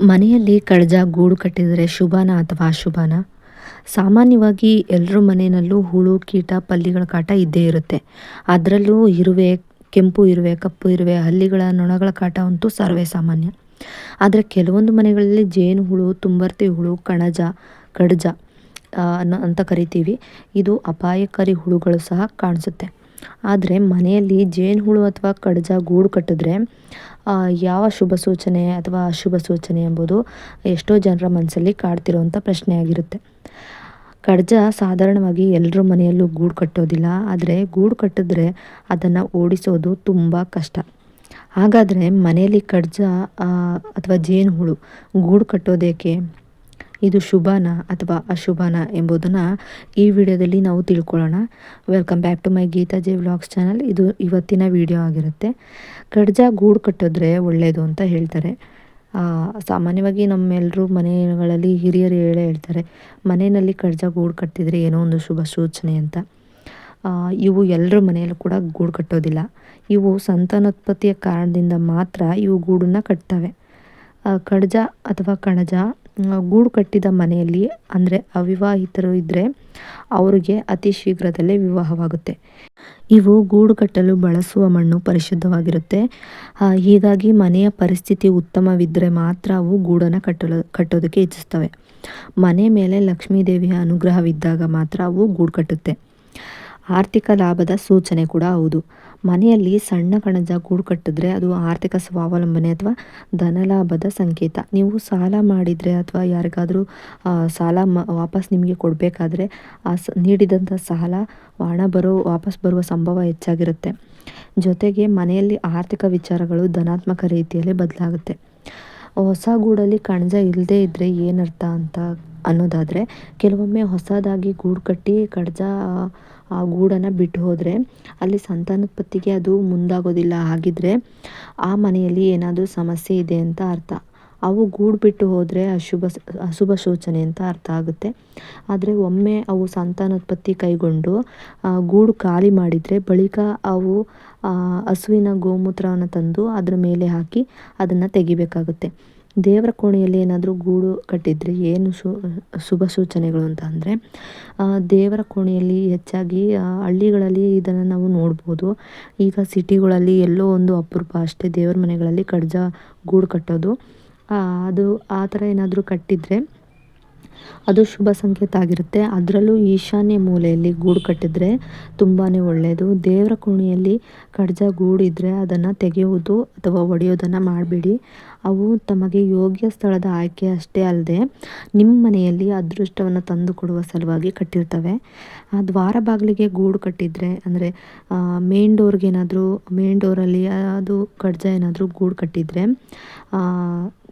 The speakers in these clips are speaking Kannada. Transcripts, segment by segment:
ಮನೆಯಲ್ಲಿ ಕಳಜ ಗೂಡು ಕಟ್ಟಿದರೆ ಶುಭನ ಅಥವಾ ಅಶುಭನ? ಸಾಮಾನ್ಯವಾಗಿ ಎಲ್ಲರ ಮನೆಯಲ್ಲೂ ಹುಳು, ಕೀಟ, ಪಲ್ಲಿಗಳ ಕಾಟ ಇದ್ದೇ ಇರುತ್ತೆ. ಅದರಲ್ಲೂ ಇರುವೆ, ಕೆಂಪು ಇರುವೆ, ಕಪ್ಪು ಇರುವೆ, ಹಲ್ಲಿಗಳ, ನೊಣಗಳ ಕಾಟ ಅಂತೂ ಸರ್ವೇ ಸಾಮಾನ್ಯ. ಆದರೆ ಕೆಲವೊಂದು ಮನೆಗಳಲ್ಲಿ ಜೇನು ಹುಳು, ತುಂಬರ್ತಿ ಹುಳು, ಕಣಜ, ಕಡಜ ಅಂತ ಕರಿತೀವಿ. ಇದು ಅಪಾಯಕಾರಿ ಹುಳುಗಳು ಸಹ ಕಾಣಿಸುತ್ತೆ. ಆದರೆ ಮನೆಯಲ್ಲಿ ಜೇನುಹುಳು ಅಥವಾ ಕಡಜ ಗೂಡು ಕಟ್ಟಿದ್ರೆ ಯಾವ ಶುಭ ಸೂಚನೆ ಅಥವಾ ಅಶುಭ ಸೂಚನೆ ಎಂಬುದು ಎಷ್ಟೋ ಜನರ ಮನಸ್ಸಲ್ಲಿ ಕಾಡ್ತಿರೋವಂಥ ಪ್ರಶ್ನೆಯಾಗಿರುತ್ತೆ. ಕಡಜ ಸಾಧಾರಣವಾಗಿ ಎಲ್ಲರ ಮನೆಯಲ್ಲೂ ಗೂಡು ಕಟ್ಟೋದಿಲ್ಲ, ಆದರೆ ಗೂಡು ಕಟ್ಟಿದ್ರೆ ಅದನ್ನು ಓಡಿಸೋದು ತುಂಬ ಕಷ್ಟ. ಹಾಗಾದರೆ ಮನೆಯಲ್ಲಿ ಕಡ್ಜ ಅಥವಾ ಜೇನುಹುಳು ಗೂಡು ಕಟ್ಟೋದೇಕೆ ಇದು ಶುಭನ ಅಥವಾ ಅಶುಭನ ಎಂಬುದನ್ನು ಈ ವಿಡಿಯೋದಲ್ಲಿ ನಾವು ತಿಳ್ಕೊಳ್ಳೋಣ. Welcome back to my Geetha J vlogs channel ಇದು ಇವತ್ತಿನ ವಿಡಿಯೋ ಆಗಿರುತ್ತೆ. ಕಡ್ಜ ಗೂಡು ಕಟ್ಟಿದ್ರೆ ಒಳ್ಳೆಯದು ಅಂತ ಹೇಳ್ತಾರೆ. ಸಾಮಾನ್ಯವಾಗಿ ನಮ್ಮೆಲ್ಲರೂ ಮನೆಗಳಲ್ಲಿ ಹಿರಿಯರು ಹೇಳೇ ಹೇಳ್ತಾರೆ, ಮನೆಯಲ್ಲಿ ಕಡ್ಜ ಗೂಡು ಕಟ್ಟಿದರೆ ಏನೋ ಒಂದು ಶುಭ ಸೂಚನೆ ಅಂತ. ಇವು ಎಲ್ಲರ ಮನೆಯಲ್ಲೂ ಕೂಡ ಗೂಡು ಕಟ್ಟೋದಿಲ್ಲ. ಇವು ಸಂತಾನೋತ್ಪತ್ತಿಯ ಕಾರಣದಿಂದ ಮಾತ್ರ ಇವು ಗೂಡನ್ನು ಕಟ್ತವೆ. ಕಡ್ಜ ಅಥವಾ ಕಣಜ ಗೂಡು ಕಟ್ಟಿದ ಮನೆಯಲ್ಲಿ, ಅಂದರೆ ಅವಿವಾಹಿತರು ಇದ್ದರೆ ಅವರಿಗೆ ಅತಿ ಶೀಘ್ರದಲ್ಲೇ ವಿವಾಹವಾಗುತ್ತೆ. ಇವು ಗೂಡು ಕಟ್ಟಲು ಬಳಸುವ ಮಣ್ಣು ಪರಿಶುದ್ಧವಾಗಿರುತ್ತೆ. ಹೀಗಾಗಿ ಮನೆಯ ಪರಿಸ್ಥಿತಿ ಉತ್ತಮವಿದ್ದರೆ ಮಾತ್ರ ಅವು ಗೂಡನ್ನು ಕಟ್ಟಲು, ಕಟ್ಟೋದಕ್ಕೆ ಇಚ್ಛಿಸ್ತವೆ. ಮನೆ ಮೇಲೆ ಲಕ್ಷ್ಮೀ ದೇವಿಯ ಅನುಗ್ರಹವಿದ್ದಾಗ ಮಾತ್ರ ಅವು ಗೂಡು ಕಟ್ಟುತ್ತೆ. ಆರ್ಥಿಕ ಲಾಭದ ಸೂಚನೆ ಕೂಡ ಹೌದು. ಮನೆಯಲ್ಲಿ ಸಣ್ಣ ಕಣಜ ಗೂಡು ಕಟ್ಟಿದ್ರೆ ಅದು ಆರ್ಥಿಕ ಸ್ವಾವಲಂಬನೆ ಅಥವಾ ಧನಲಾಭದ ಸಂಕೇತ. ನೀವು ಸಾಲ ಮಾಡಿದರೆ ಅಥವಾ ಯಾರಿಗಾದರೂ ಸಾಲ ಮ, ವಾಪಸ್ ನಿಮಗೆ ಕೊಡಬೇಕಾದ್ರೆ ಆ ಸ ನೀಡಿದಂಥ ಸಾಲ ಹಣ ಬರೋ, ವಾಪಸ್ ಬರುವ ಸಂಭವ ಹೆಚ್ಚಾಗಿರುತ್ತೆ. ಜೊತೆಗೆ ಮನೆಯಲ್ಲಿ ಆರ್ಥಿಕ ವಿಚಾರಗಳು ಧನಾತ್ಮಕ ರೀತಿಯಲ್ಲಿ ಬದಲಾಗುತ್ತೆ. ಹೊಸ ಗೂಡಲ್ಲಿ ಕಣಜ ಇಲ್ಲದೇ ಇದ್ದರೆ ಏನರ್ಥ ಅಂತ ಅನ್ನೋದಾದರೆ ಕೆಲವೊಮ್ಮೆ ಹೊಸದಾಗಿ ಗೂಡು ಕಟ್ಟಿ ಕಣಜ ಆ ಗೂಡನ್ನು ಬಿಟ್ಟು ಹೋದರೆ ಅಲ್ಲಿ ಸಂತಾನೋತ್ಪತ್ತಿಗೆ ಅದು ಮುಂದಾಗೋದಿಲ್ಲ. ಹಾಗಿದ್ರೆ ಆ ಮನೆಯಲ್ಲಿ ಏನಾದರೂ ಸಮಸ್ಯೆ ಇದೆ ಅಂತ ಅರ್ಥ. ಅವು ಗೂಡು ಬಿಟ್ಟು ಹೋದರೆ ಅಶುಭ ಅಶುಭ ಸೂಚನೆ ಅಂತ ಅರ್ಥ ಆಗುತ್ತೆ. ಆದರೆ ಒಮ್ಮೆ ಅವು ಸಂತಾನೋತ್ಪತ್ತಿ ಕೈಗೊಂಡು ಗೂಡು ಖಾಲಿ ಮಾಡಿದರೆ ಬಳಿಕ ಅವು ಹಸುವಿನ ಗೋಮೂತ್ರವನ್ನು ತಂದು ಅದರ ಮೇಲೆ ಹಾಕಿ ಅದನ್ನು ತೆಗಿಬೇಕಾಗುತ್ತೆ. ದೇವರ ಕೋಣೆಯಲ್ಲಿ ಏನಾದರೂ ಗೂಡು ಕಟ್ಟಿದರೆ ಏನು ಶು ಶುಭ ಸೂಚನೆಗಳು ಅಂತ ಅಂದರೆ ದೇವರ ಕೋಣೆಯಲ್ಲಿ ಹೆಚ್ಚಾಗಿ ಹಳ್ಳಿಗಳಲ್ಲಿ ಇದನ್ನು ನಾವು ನೋಡ್ಬೋದು. ಈಗ ಸಿಟಿಗಳಲ್ಲಿ ಎಲ್ಲೋ ಒಂದು ಅಪರೂಪ ಅಷ್ಟೇ ದೇವರ ಮನೆಗಳಲ್ಲಿ ಕಡ್ಜ ಗೂಡು ಕಟ್ಟೋದು. ಅದು ಆ ಥರ ಏನಾದರೂ ಕಟ್ಟಿದರೆ ಅದು ಶುಭ ಸಂಕೇತ ಆಗಿರುತ್ತೆ. ಅದರಲ್ಲೂ ಈಶಾನ್ಯ ಮೂಲೆಯಲ್ಲಿ ಗೂಡು ಕಟ್ಟಿದರೆ ತುಂಬಾ ಒಳ್ಳೆಯದು ದೇವರ ಕೋಣೆಯಲ್ಲಿ ಕಡ್ಜ ಗೂಡಿದ್ರೆ ಅದನ್ನು ತೆಗೆಯುವುದು ಅಥವಾ ಒಡೆಯೋದನ್ನು ಮಾಡಬೇಡಿ. ಅವು ತಮಗೆ ಯೋಗ್ಯ ಸ್ಥಳದ ಆಯ್ಕೆ ಅಷ್ಟೇ ಅಲ್ಲದೆ ನಿಮ್ಮ ಮನೆಯಲ್ಲಿ ಅದೃಷ್ಟವನ್ನು ತಂದು ಕೊಡುವ ಸಲುವಾಗಿ ಕಟ್ಟಿರ್ತವೆ. ಆ ದ್ವಾರ ಬಾಗಿಲಿಗೆ ಗೂಡು ಕಟ್ಟಿದರೆ, ಅಂದರೆ ಮೇನ್ ಡೋರ್ಗೆ ಏನಾದರೂ ಮೇನ್ ಡೋರಲ್ಲಿ ಅದು ಕಡ್ಜ ಏನಾದರೂ ಗೂಡು ಕಟ್ಟಿದರೆ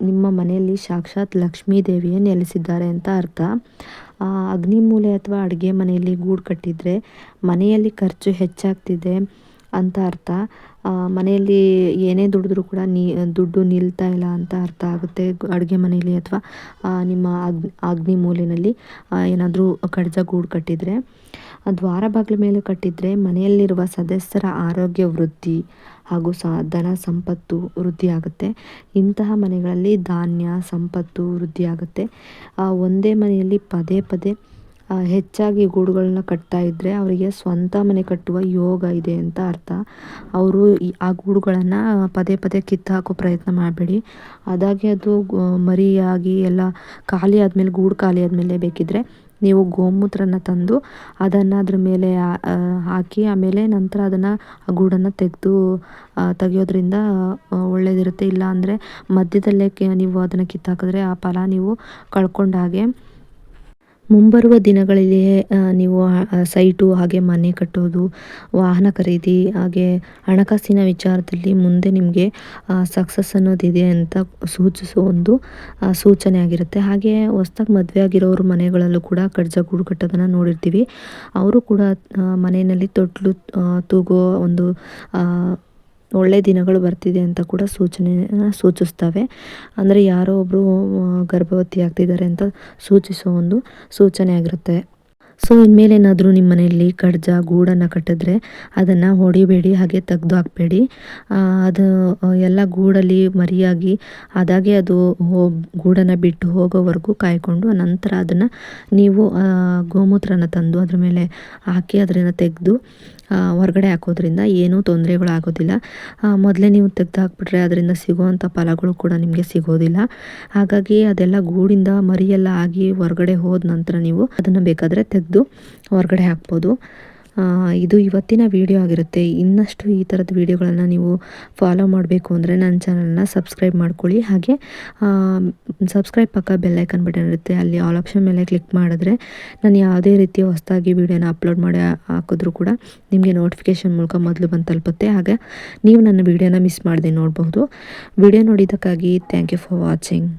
ನಿಮ್ಮ ಮನೆಯಲ್ಲಿ ಸಾಕ್ಷಾತ್ ಲಕ್ಷ್ಮೀ ದೇವಿಯೇ ನೆಲೆಸಿದ್ದಾರೆ ಅಂತ ಅರ್ಥ. ಅಗ್ನಿ ಮೂಲೆ ಅಥವಾ ಅಡುಗೆ ಮನೆಯಲ್ಲಿ ಗೂಡು ಕಟ್ಟಿದರೆ ಮನೆಯಲ್ಲಿ ಖರ್ಚು ಹೆಚ್ಚಾಗ್ತಿದೆ. ಅಂತ ಅರ್ಥ. ಮನೆಯಲ್ಲಿ ಏನೇ ದುಡಿದ್ರೂ ಕೂಡ ನೀ, ದುಡ್ಡು ನಿಲ್ತಾ ಇಲ್ಲ ಅಂತ ಅರ್ಥ ಆಗುತ್ತೆ. ಅಡುಗೆ ಮನೆಯಲ್ಲಿ ಅಥವಾ ನಿಮ್ಮ ಅಗ್ನಿ ಅಗ್ನಿ ಮೂಲೆಯಲ್ಲಿ ಏನಾದರೂ ಕಡ್ಜ ಗೂಡು ಕಟ್ಟಿದರೆ ದ್ವಾರ ಬಾಗಿಲ ಮೇಲೆ ಕಟ್ಟಿದರೆ ಮನೆಯಲ್ಲಿರುವ ಸದಸ್ಯರ ಆರೋಗ್ಯ ವೃದ್ಧಿ ಹಾಗೂ ಸ, ಧನ ಸಂಪತ್ತು ವೃದ್ಧಿಯಾಗುತ್ತೆ ಇಂತಹ ಮನೆಗಳಲ್ಲಿ ಧಾನ್ಯ, ಸಂಪತ್ತು ವೃದ್ಧಿಯಾಗುತ್ತೆ ಒಂದೇ ಮನೆಯಲ್ಲಿ ಪದೇ ಪದೇ ಹೆಚ್ಚಾಗಿ ಗೂಡುಗಳನ್ನ ಕಟ್ತಾ ಇದ್ದರೆ ಅವರಿಗೆ ಸ್ವಂತ ಮನೆ ಕಟ್ಟುವ ಯೋಗ ಇದೆ ಅಂತ ಅರ್ಥ. ಅವರು ಆ ಗೂಡುಗಳನ್ನು ಪದೇ ಪದೇ ಕಿತ್ತು ಹಾಕೋ ಪ್ರಯತ್ನ ಮಾಡಬೇಡಿ. ಅದಾಗಿ ಅದು ಮರಿಯಾಗಿ ಎಲ್ಲ ಖಾಲಿ ಆದ್ಮೇಲೆ, ಗೂಡು ಖಾಲಿ ಆದ್ಮೇಲೆ ಬೇಕಿದ್ದರೆ ನೀವು ಗೋಮೂತ್ರನ ತಂದು ಅದನ್ನು ಅದ್ರ ಮೇಲೆ ಹಾಕಿ ಆಮೇಲೆ ನಂತರ ಅದನ್ನು ಆ ಗೂಡನ್ನು ತೆಗೆದು ತೆಗೆಯೋದ್ರಿಂದ ಒಳ್ಳೆಯದಿರುತ್ತೆ ಇಲ್ಲ ಅಂದರೆ ಮಧ್ಯದಲ್ಲೇ ನೀವು ಅದನ್ನು ಕಿತ್ತಾಕಿದ್ರೆ ಆ ಫಲ ನೀವು ಕಳ್ಕೊಂಡ ಹಾಗೆ ಮುಂಬರುವ ದಿನಗಳಲ್ಲಿ ನೀವು ಸೈಟು, ಹಾಗೆ ಮನೆ ಕಟ್ಟೋದು, ವಾಹನ ಖರೀದಿ, ಹಾಗೆ ಹಣಕಾಸಿನ ವಿಚಾರದಲ್ಲಿ ಮುಂದೆ ನಿಮಗೆ ಸಕ್ಸಸ್ ಅನ್ನೋದಿದೆ ಅಂತ ಸೂಚಿಸೋ ಒಂದು ಸೂಚನೆ ಆಗಿರುತ್ತೆ. ಹಾಗೆ ಹೊಸ್ದಾಗಿ ಮದುವೆ ಆಗಿರೋರು ಮನೆಗಳಲ್ಲೂ ಕೂಡ ಕಡ್ಜ ಗೂಡು ಕಟ್ಟೋದನ್ನು ನೋಡಿರ್ತೀವಿ. ಅವರು ಕೂಡ ಮನೆಯಲ್ಲಿ ತೊಟ್ಲು ತೂಗೋ ಒಂದು ಒಳ್ಳೆ ದಿನಗಳು ಬರ್ತಿದೆ ಅಂತ ಕೂಡ ಸೂಚನೆ ಸೂಚಿಸ್ತವೆ ಅಂದರೆ ಯಾರೋ ಒಬ್ಬರು ಗರ್ಭವತಿ ಆಗ್ತಿದ್ದಾರೆ ಅಂತ ಸೂಚಿಸೋ ಒಂದು ಸೂಚನೆ ಆಗಿರುತ್ತೆ. ಸೊ ಇನ್ಮೇಲೆ ಏನಾದರೂ ನಿಮ್ಮ ಮನೆಯಲ್ಲಿ ಕಡ್ಜ, ಗೂಡನ್ನು ಕಟ್ಟಿದ್ರೆ ಅದನ್ನು ಹೊಡಿಬೇಡಿ, ಹಾಗೆ ತೆಗೆದು ಹಾಕಬೇಡಿ. ಅದು ಎಲ್ಲ ಗೂಡಲ್ಲಿ ಮರಿಯಾಗಿ ಅದಾಗೆ ಅದು ಗೂಡನ್ನು ಬಿಟ್ಟು ಹೋಗೋವರೆಗೂ ಕಾಯ್ಕೊಂಡು ನಂತರ ಅದನ್ನು ನೀವು ಗೋಮೂತ್ರನ ತಂದು ಅದ್ರ ಮೇಲೆ ಹಾಕಿ ಅದರಿಂದ ತೆಗೆದು ಹೊರಗಡೆ ಹಾಕೋದ್ರಿಂದ ಏನೂ ತೊಂದರೆಗಳು ಆಗೋದಿಲ್ಲ ಮೊದಲೇ ನೀವು ತೆಗೆದು ಹಾಕ್ಬಿಟ್ರೆ ಅದರಿಂದ ಸಿಗುವಂಥ ಫಲಗಳು ಕೂಡ ನಿಮಗೆ ಸಿಗೋದಿಲ್ಲ. ಹಾಗಾಗಿ ಅದೆಲ್ಲ ಗೂಡಿಂದ ಮರಿಯೆಲ್ಲ ಆಗಿ ಹೊರಗಡೆ ಹೋದ ನಂತರ ನೀವು ಅದನ್ನು ಬೇಕಾದರೆ ತೆಗೆದು ಹೊರಗಡೆ ಹಾಕ್ಬೋದು. ಇದು ಇವತ್ತಿನ ವಿಡಿಯೋ ಆಗಿರುತ್ತೆ. ಇನ್ನಷ್ಟು ಈ ಥರದ ವಿಡಿಯೋಗಳನ್ನು ನೀವು ಫಾಲೋ ಮಾಡಬೇಕು ಅಂದರೆ ನನ್ನ ಚಾನಲ್ನ ಸಬ್ಸ್ಕ್ರೈಬ್ ಮಾಡ್ಕೊಳ್ಳಿ. ಹಾಗೆ ಸಬ್ಸ್ಕ್ರೈಬ್ ಪಕ್ಕ ಬೆಲ್ಲೈಕನ್ ಬಟನ್ ಇರುತ್ತೆ. ಅಲ್ಲಿ ಆಲ್ ಆಪ್ಷನ್ ಮೇಲೆ ಕ್ಲಿಕ್ ಮಾಡಿದ್ರೆ ನಾನು ಯಾವುದೇ ರೀತಿಯ ಹೊಸದಾಗಿ ವಿಡಿಯೋನ ಅಪ್ಲೋಡ್ ಮಾಡಿ ಹಾಕಿದ್ರೂ ಕೂಡ ನಿಮಗೆ ನೋಟಿಫಿಕೇಷನ್ ಮೂಲಕ ಮೊದಲು ಬಂದು ತಲುಪುತ್ತೆ. ಹಾಗೆ, ನೀವು ನನ್ನ ವಿಡಿಯೋನ ಮಿಸ್ ಮಾಡದೆ ನೋಡಬಹುದು. ವಿಡಿಯೋ ನೋಡಿದ್ದಕ್ಕಾಗಿ ಥ್ಯಾಂಕ್ ಯು ಫಾರ್ ವಾಚಿಂಗ್